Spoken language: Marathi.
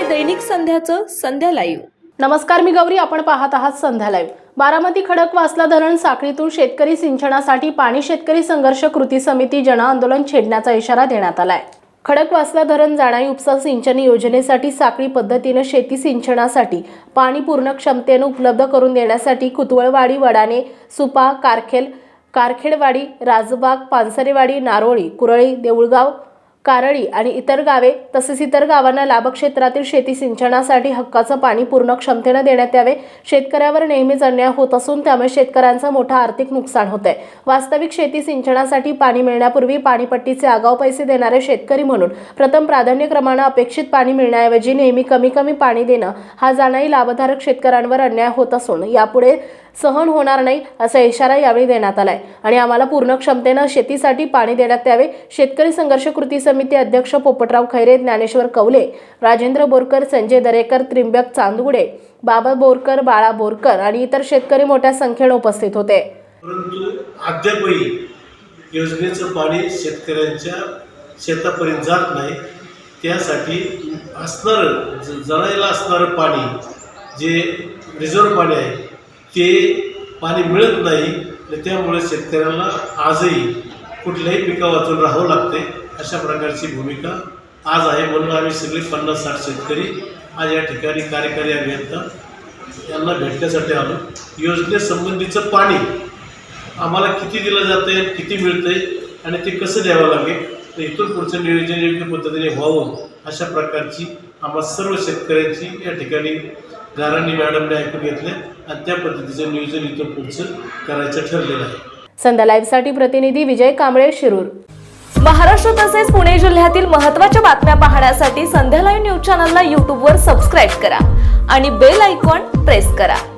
दैनिक संध्याचं संध्या लाईव्ह नमस्कार मी गौरी. आपण पाहत आहात संध्या लाईव्ह बारामती खडकवासला धरण साखळीतून शेतकरी सिंचनासाठी पाणी शेतकरी संघर्ष कृती समिती जन आंदोलन छेडण्याचा इशारा देण्यात आलाय. खडकवासला धरण जाणाई उपसा सिंचन योजनेसाठी साखळी पद्धतीनं शेती सिंचनासाठी पाणी पूर्ण क्षमतेनं उपलब्ध करून देण्यासाठी कुतवळवाडी वडाणे सुपा कारखेल कारखेडवाडी राजबाग पानसरेवाडी नारोळी कुरळी देऊळगाव कारळी आणि इतर गावे तसेच इतर गावांना लाभक्षेत्रातील शेती सिंचनासाठी हक्काचं पाणी पूर्ण क्षमतेनं देण्यात यावे. शेतकऱ्यावर नेहमीच अन्याय होत असून त्यामुळे शेतकऱ्यांचं मोठं आर्थिक नुकसान होत आहे वास्तविक शेती सिंचनासाठी पाणी मिळण्यापूर्वी पाणीपट्टीचे आगाऊ पैसे देणारे शेतकरी म्हणून प्रथम प्राधान्यक्रमानं अपेक्षित पाणी मिळण्याऐवजी नेहमी कमी कमी पाणी देणं हा जाणाही लाभधारक शेतकऱ्यांवर अन्याय होत असून यापुढे सहन होणार नाही असा इशारा यावेळी देण्यात आलाय. आणि आम्हाला पूर्ण क्षमतेनं शेतीसाठी पाणी देण्यात यावे शेतकरी संघर्ष कृती समिती अध्यक्ष पोपटराव खैरे ज्ञानेश्वर कवले राजेंद्र बोरकर संजय दरेकर त्रिंबक चांदगुडे बाबा बोरकर बाळा बोरकर आणि इतर शेतकरी मोठ्या संख्येने उपस्थित होते. परंतु अद्यापही योजनेचं पाणी शेतकऱ्यांच्या शेतापर्यंत जात नाही. त्यासाठी असणारं जळायला असणारं पाणी जे रिझर्व पाणी आहे ते पाणी मिळत नाही आणि त्यामुळे शेतकऱ्यांना आजही कुठल्याही पिका वाचून राहावं लागते अशा प्रकारची भूमिका आज आहे. म्हणून आम्ही सगळे पन्नास साठ शेतकरी आज या ठिकाणी कार्यकारी अभियंता यांना भेटण्यासाठी आलो. योजनेसंबंधीचं पाणी आम्हाला किती दिलं जातंय किती मिळतंय आणि ते कसं द्यावं लागेल तर इथून पुढचं नियोजन योग्य पद्धतीने व्हावं अशा प्रकारची आम्हा सर्व शेतकऱ्यांची या ठिकाणी गारांनी मॅडमने ऐकून घेतले आणि त्या पद्धतीचं नियोजन इथं पुढचं करायचं ठरलेलं आहे. संध्या लाईव्हसाठी प्रतिनिधी विजय कांबळे शिरूर. महाराष्ट्र तसेच पुणे जिल्ह्यातील महत्त्वाच्या बातम्या पाहण्यासाठी संध्या लाईव्ह न्यूज चॅनलला यूट्यूबवर सबस्क्राईब करा आणि बेल आयकॉन प्रेस करा.